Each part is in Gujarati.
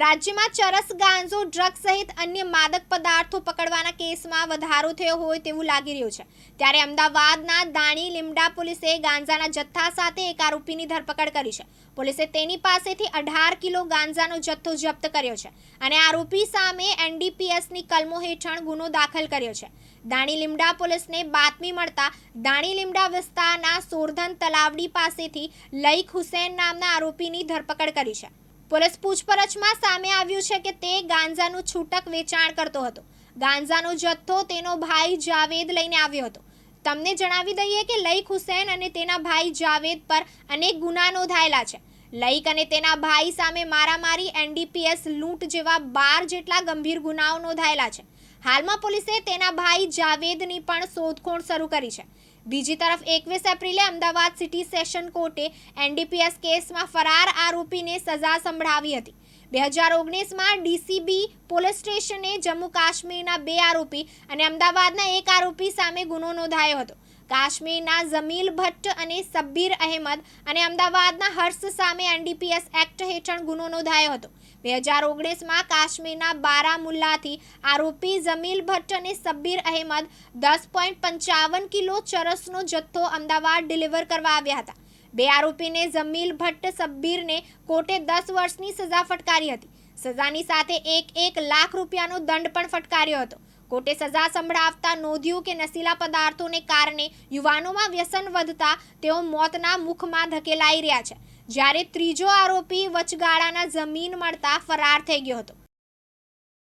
રાજ્યમાં ચરસ, ગાંજો, ડ્રગ સહિત અન્ય માદક પદાર્થો પકડવાના કેસમાં વધારો થયો હોય તેવું લાગી રહ્યું છે. ત્યારે અમદાવાદના દાણી લીમડા પોલીસે ગાંજાના જથ્થા સાથે એક આરોપીની ધરપકડ કરી છે. પોલીસે તેની પાસેથી અઢાર કિલો ગાંજાનો જથ્થો જપ્ત કર્યો છે અને આરોપી સામે એનડીપીએસની કલમો હેઠળ ગુનો દાખલ કર્યો છે. દાણી લીમડા પોલીસને બાતમી મળતા દાણી લીમડા વિસ્તારના સોરધન તલાવડી પાસેથી લઈક હુસેન નામના આરોપીની ધરપકડ કરી છે. પોલીસ પૂછપરછમાં સામે આવ્યું છે કે તે ગાંજાનું છૂટક વેચાણ કરતો હતો. ગાંજાનો જથ્થો તેનો ભાઈ જાવેદ લઈને આવ્યો હતો. તમને જણાવી દઈએ કે લઈક હુસેન અને તેના ભાઈ જાવેદ પર અનેક ગુના નોંધાયેલા છે. લઈક અને તેના ભાઈ સામે મારામારી, એનડીપીએસ, લૂંટ જેવા બાર જેટલા ગંભીર ગુનાઓ નોંધાયેલા છે. હાલમાં પોલીસે તેના ભાઈ જાવેદની પણ શોધખોળ શરૂ કરી છે. બીજી તરફ એકવીસ એપ્રિલે અમદાવાદ સિટી સેશન કોર્ટે એનડીપીએસ કેસમાં ફરાર આરોપીને સજા સંભળાવી હતી. બે હજાર ઓગણીસમાં ડીસીબી પોલીસ સ્ટેશને જમ્મુ કાશ્મીરના બે આરોપી અને અમદાવાદના એક આરોપી સામે ગુનો નોંધાયો હતો. કાશ્મીરના જમીલ ભટ્ટ અને સબ્બીર અહેમદ અને અમદાવાદના હર્ષ સામે એનડીપીએસ એક્ટ હેઠળ ગુનો નોંધાયો હતો. બે હજાર ઓગણીસમાં કાશ્મીરના બારામુલ્લાથી આરોપી જમીલ ભટ્ટ અને સબ્બીર અહેમદ દસ પોઈન્ટ પંચાવન કિલો ચરસનો જથ્થો અમદાવાદ ડિલિવર કરવા આવ્યા હતા. બે આરોપીને જમીલ ભટ્ટ, સબ્બીરને કોર્ટે દસ વર્ષની સજા ફટકારી હતી. સજાની સાથે એક એક લાખ રૂપિયાનો દંડ પણ ફટકાર્યો હતો. કોર્ટે સજા સંભળાવતા નોંધ્યું કે નશીલા પદાર્થોને કારણે યુવાનોમાં વ્યસન વધતા તેઓ મોતના મુખમાં ધકેલાઈ રહ્યા છે. જ્યારે ત્રીજો આરોપી વચગાળાના જમીન મળતા ફરાર થઈ ગયો હતો.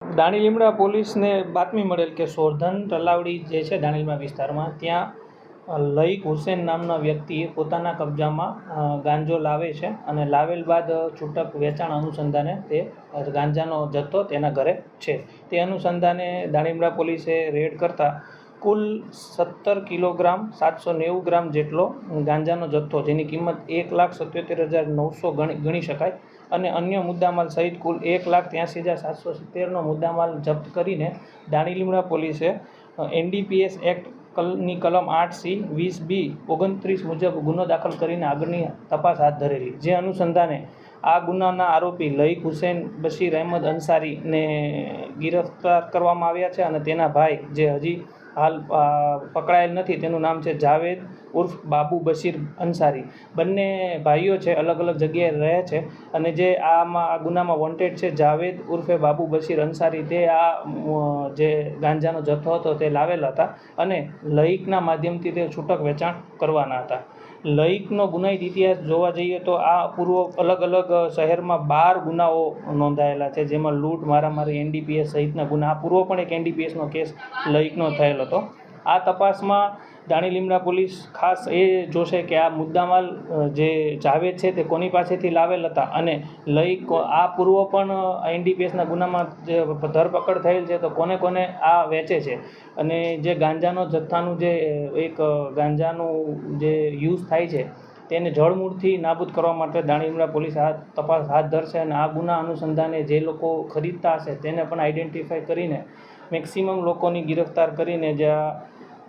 દાણી લીમડા પોલીસને બાતમી મળેલ કે સોરધન તલાવડી જે છે દાણીલીમડા વિસ્તારમાં, ત્યાં લઈક હુસેન નામના વ્યક્તિએ પોતાના કબજામાં ગાંજો લાવે છે અને લાવેલ બાદ છૂટક વેચાણ અનુસંધાને તે ગાંજાનો જથ્થો તેના ઘરે છે. તે અનુસંધાને દાણીમડા પોલીસે રેડ કરતા કુલ સત્તર કિલોગ્રામ, સાતસો નેવું ગ્રામ જેટલો ગાંજાનો જથ્થો, જેની કિંમત એક લાખ સત્યોતેર હજાર નવસો ગણી ગણી શકાય. અને અન્ય મુદ્દામાલ સહિત કુલ એક લાખ ત્યાંસી હજાર સાતસો સિત્તેરનો મુદ્દામાલ જપ્ત કરીને દાણીલીમડા પોલીસે એનડીપીએસ એક્ટ કલની કલમ આઠ સી વીસ બી ઓગણત્રીસ મુજબ ગુનો દાખલ કરીને આગળની તપાસ હાથ ધરેલી. જે અનુસંધાને આ ગુનાના આરોપી લઈક હુસેન બશીર અહેમદ અંસારીને ગિરફ્તાર કરવામાં આવ્યા છે અને તેના ભાઈ, જે હજી હાલ પકડાયેલ નથી. તેનું નામ છે જાવેદ ઉર્ફ બાબુ બશીર અંસારી. બંને ભાઈઓ છે, અલગ અલગ જગ્યાએ રહે છે અને જે આમાં, આ ગુનામાં વોન્ટેડ છે જાવેદ ઉર્ફે બાબુ બશીર અંસારી, તે આ જે ગાંજાનો જથ્થો હતો તે લાવેલા હતા અને લઈકના માધ્યમથી તે છૂટક વેચાણ કરવાના હતા. લઈકનો ગુનાહિત ઇતિહાસ જોવા જઈએ તો આ પૂર્વ અલગ અલગ શહેરમાં બાર ગુનાઓ નોંધાયેલા છે, જેમાં લૂંટ, મારામારી, એનડીપીએસ સહિતના ગુના. આ પૂર્વ પણ એક એનડીપીએસનો કેસ લઈકનો થયેલ હતો. આ તપાસમાં દાણી લીમડા પોલીસ ખાસ એ જોશે કે આ મુદ્દામાલ જે જાવેદ છે તે કોની પાસેથી લાવેલ હતા? અને લઈ આ પૂર્વ પણ એનડીપીએસના ગુનામાં જે ધરપકડ થયેલ છે તો કોને કોને આ વેચે છે? અને જે ગાંજાનો, જથ્થાનું જે એક ગાંજાનું જે યુઝ થાય છે, તેને જળમૂળથી નાબૂદ કરવા માટે દાણીમડા પોલીસ આ તપાસ હાથ ધરશે અને આ ગુના અનુસંધાને જે લોકો ખરીદતા હશે તેને પણ આઈડેન્ટિફાઈ કરીને, મેક્સિમમ લોકોની ગિરફ્તાર કરીને જે આ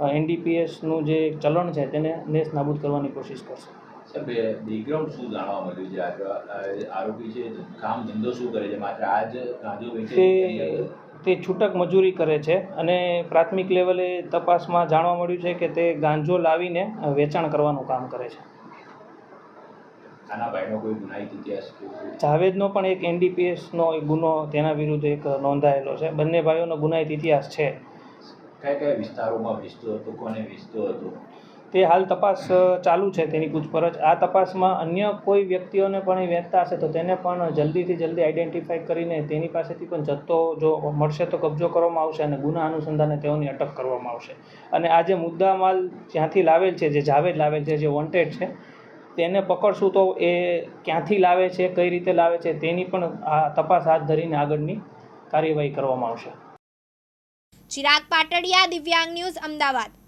એનડીપીએસનું જે ચલણ છે તેને નેસ નાબૂદ કરવાની કોશિશ કરશે. સાહેબ બેકગ્રાઉન્ડ શું જાણવા મળ્યું છે? આરોપી છે કામ ધંધો શું કરે છે? માત્ર આ જ ગાંજો વેચે તે છૂટક મજૂરી કરે છે અને પ્રાથમિક લેવલે તપાસમાં જાણવા મળ્યું છે કે તે ગાંજો લાવીને વેચાણ કરવાનું કામ કરે છે. જાવેદનો પણ એક એનડીપીએસનો એક ગુનો તેના વિરુદ્ધ એક નોંધાયેલો છે. બંને ભાઈઓનો ગુનાહિત ઇતિહાસ છે. કયા કયા વિસ્તારોમાં વેચતો હતો? કોને વેચતો હતો? તે હાલ તપાસ ચાલુ છે તેની પૂછપરછ. આ તપાસમાં અન્ય કોઈ વ્યક્તિઓને પણ એ વેચતા હશે તો તેને પણ જલ્દીથી જલ્દી આઈડેન્ટિફાઈ કરીને તેની પાસેથી પણ જથ્થો જો મળશે તો કબજો કરવામાં આવશે અને ગુના અનુસંધાને તેઓની અટક કરવામાં આવશે. અને આ જે મુદ્દા માલ જ્યાંથી લાવેલ છે, જે જાવેદ લાવેલ છે, જે વોન્ટેડ છે, તેને પકડશું તો એ ક્યાંથી લાવે છે, કઈ રીતે લાવે છે તેની પણ આ તપાસ હાથ ધરીને આગળની કાર્યવાહી કરવામાં આવશે. ચિરાગ પાટડિયા દિવ્યાંગ ન્યૂઝ અમદાવાદ.